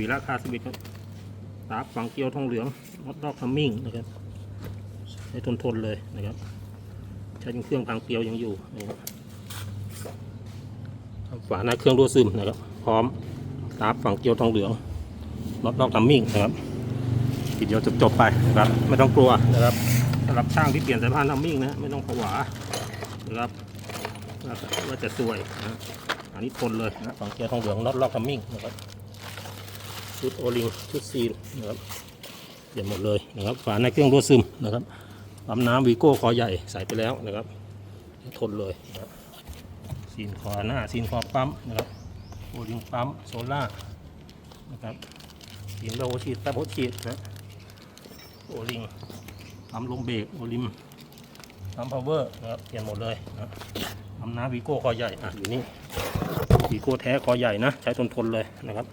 วีระคาสวิตครับตาฝังเกลียวทองเหลืองมอดดอกทัมมิ่งนะครับใช้ทนทนเลยนะครับ ใช้เครื่องพังเกลียวยังอยู่นะครับฝาหน้าเครื่องรั่วซึมนะครับ พร้อมตาฝังเกลียวทองเหลืองมอดดอกทัมมิ่งนะครับทีเดียวจบๆไปนะครับ ไม่ต้องกลัวนะครับสำหรับช่างที่เปลี่ยนสายพานทัมมิ่งนะไม่ต้องผวานะครับว่าจะสวยนะอันนี้ทนเลยนะฝังเกลียวทองเหลืองน็อตลอกทัมมิ่งนะครับ ชุดโอลิงชุดซีนนะครับเปลี่ยนหมดเลยนะครับฝาในเครื่องรั่วซึมนะครับปั๊มน้ำวีโก้คอใหญ่ใส่ไปแล้วนะครับ ทนเลยนะครับซีนคอหน้าซีนคอปั๊มนะครับโอลิงปั๊มโซล่านะครับซีนโลชีดตะโพชีดนะโอลิงปั๊มลมเบรกโอลิมปั๊มพาวเวอร์นะครับเปลี่ยนหมดเลยนะปั๊มน้ำวีโก้คอใหญ่อะอยู่นี่วีโก้แท้คอใหญ่นะ ใช้ทนทนเลยนะครับ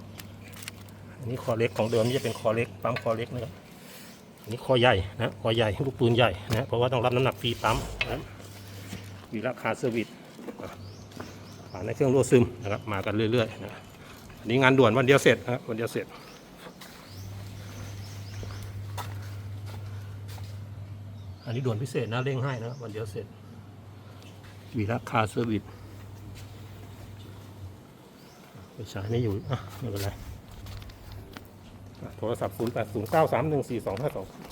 อันนี้คอเล็กของเดิมนี่จะเป็นคอเล็กปั๊มคอเล็กนะครับอันนี้คอใหญ่นะคอใหญ่ลูกปืนใหญ่นะเพราะว่าต้องรับน้ำหนักฟรีปั๊มนะครับมีราคาเซอร์วิสผ่านในเครื่องรั่วซึมนะครับมากันเรื่อยๆนะอันนี้งานด่วนวันเดียวเสร็จนะวันเดียวเสร็จอันนี้ด่วนพิเศษนะเร่งให้นะวันเดียวเสร็จวีราคาเซอร์วิสไปใช้ไม่อยู่อะไม่เป็นไร โทรศัพท์ 0809314252